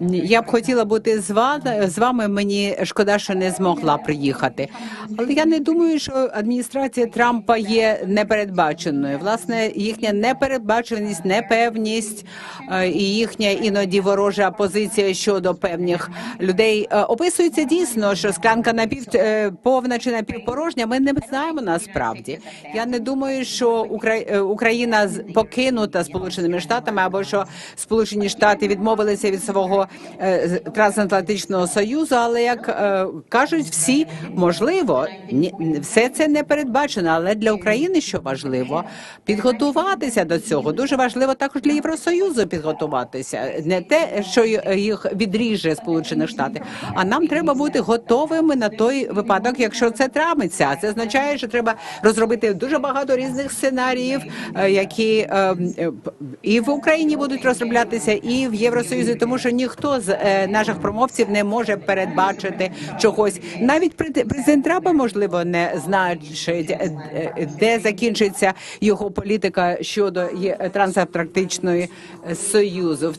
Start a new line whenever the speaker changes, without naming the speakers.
Я б хотіла бути з вами, з вами. Мені шкода, що не змогла приїхати. Але я не думаю, що адміністрація Трампа є непередбаченою. Власне, їхня непередбаченість, непевність е, і їхня іноді ворожа позиція щодо певних людей е, описується дійсно, що склянка напів е, чи напівпорожня. Ми не знаємо насправді. Я не думаю, що Україна покинута Сполученими Штатами або що Сполучені Штати відмовилися від свого трансатлантичного союзу. Але як е, кажуть всі, можливо, все це не передбачено. Але для України що важливо підготуватися до цього. Дуже важливо також для Євросоюзу підготуватися. Не те, що їх відріже Сполучених Штатів, а нам треба бути готовими на той випадок, якщо це травмиться. А Це означає, що треба розробити дуже багато різних сценаріїв, е, які е, е, і в Україні будуть розроблятися, і в Євросоюзі, тому що ніхто з е, наших промовців не може передбачити чогось. Навіть президент Трампа, можливо, не значить, е, е, де закінчиться його політика щодо трансатлантичної союзу.